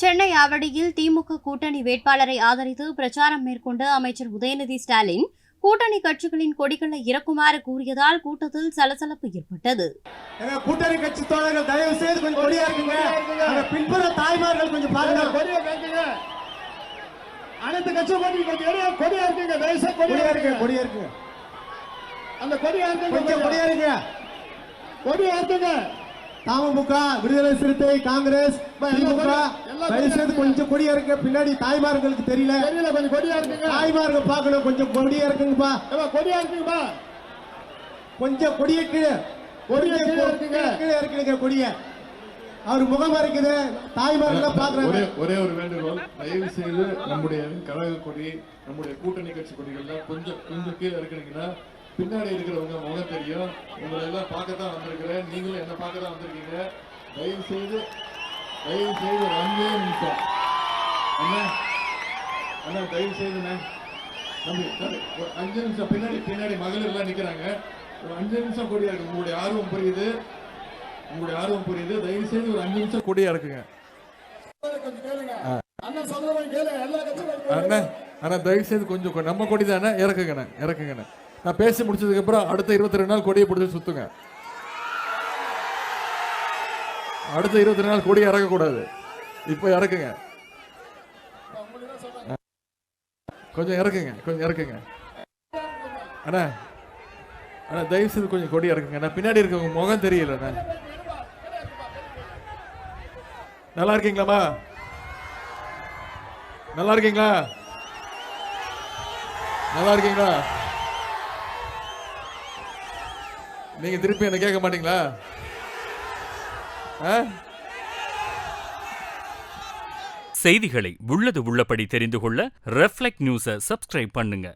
சென்னை ஆவடியில் திமுக கூட்டணி வேட்பாளரை ஆதரித்து பிரச்சாரம் மேற்கொண்ட அமைச்சர் உதயநிதி ஸ்டாலின் கூட்டணி கட்சிகளின் கொடிகளை இறக்குமாறு கூறியதால் கூட்டத்தில் சலசலப்பு ஏற்பட்டது. கூட்டணி கட்சி தோழர்கள் தயவு செய்து கொஞ்சம் கொடியா இருக்குங்க. அந்த பின்புற தாய்மார்கள் கொஞ்சம் பாருங்க. அனைத்து கட்சி கொடி கொஞ்சம் கொடியா இருக்குங்க. தயவுசெய்து கொடியா கொடியா இருக்கு இருக்குங்க கொடியா இருக்கு அந்த கொடியா இருக்குங்க கொஞ்சம் கொடியா. இருக்கு கொடியா இருக்குங்க. தமுக விடுதலை சிறுத்தை காங்கிரஸ் திமுக கொடி- எல்லா தயவு செய்து கொடியா கொஞ்சம் கொடியா இருக்கு பின்னாடி தாய்மார்களுக்கு தெரியல. தெரியல கொஞ்சம் கொடியா இருக்குங்க தாய்மார்கள் பார்க்கணும். கொஞ்சம் கொடியா இருக்குங்கப்பா. கொடியா இருக்குங்கப்பா. கொஞ்சம் கொடிய கீழே. கொடிய கீழே இருக்குங்க. கீழே இருக்குங்க கொடிய. அவர் முகம் இருக்குது தாய்மார்கள் ஒரே பாக்குறாங்க ஒரே ஒரு வேண்டுகோள். தயவு செய்து நம்முடைய கழக கொடி நம்முடைய கூட்டணி கட்சி கொடிகள்ல கொஞ்சம் கொஞ்சம் கீழே இருக்கிறீங்கன்னா பின்னாடி இருக்கிறவங்க முகம் தெரியும். உங்களை எல்லாம் பார்க்கத்தான் வந்திருக்கிறேன். நீங்களும் என்ன பார்க்க தான் வந்திருக்கீங்க. தயவு செய்து தயவு செய்து அஞ்சே நிமிஷம். அண்ணா அண்ணா தயவு செய்துண்ணே தம்பி தம்பி ஒரு அஞ்சு நிமிஷம் பின்னாடி பின்னாடி மகளிர் எல்லாம் நிக்கிறாங்க. ஒரு அஞ்சு நிமிஷம் கொடியா இருக்கு. உங்களுடைய ஆர்வம் புரியுது. உங்களுடைய ஆர்வம் புரியுது. தயவு செய்து ஒரு அஞ்சு நிமிஷம் கொடியா இருக்குங்க. அண்ணா அண்ணா தயவு செய்து கொஞ்சம் நம்ம கொடி தானே இறக்குங்கண்ணே இறக்குங்கண்ணே. நான் பேசி முடிச்சதுக்கு அப்புறம் அடுத்த இருபத்தி ரெண்டு நாள் கொடியை பிடிச்சி சுத்துங்க. அடுத்த இருபத்தி ரெண்டு நாள் கொடியை இறக்கக்கூடாது. இப்போ இறக்குங்க. கொஞ்சம் இறக்குங்க கொஞ்சம் இறக்குங்க. அண்ணா அண்ணா தயவு செய்து கொஞ்சம் கொடி இறக்குங்க. அண்ணா பின்னாடி இருக்கவங்க முகம் தெரியலண்ணா நல்லா இருக்கீங்களா நல்லா இருக்கீங்களா? நல்லா இருக்கீங்களா? நீங்க திருப்பி என்ன கேட்க மாட்டீங்களா ஆ? செய்திகளை உள்ளது உள்ளபடி தெரிந்து கொள்ள ரெஃப்ளெக்ட் நியூஸை சப்ஸ்கிரைப் பண்ணுங்க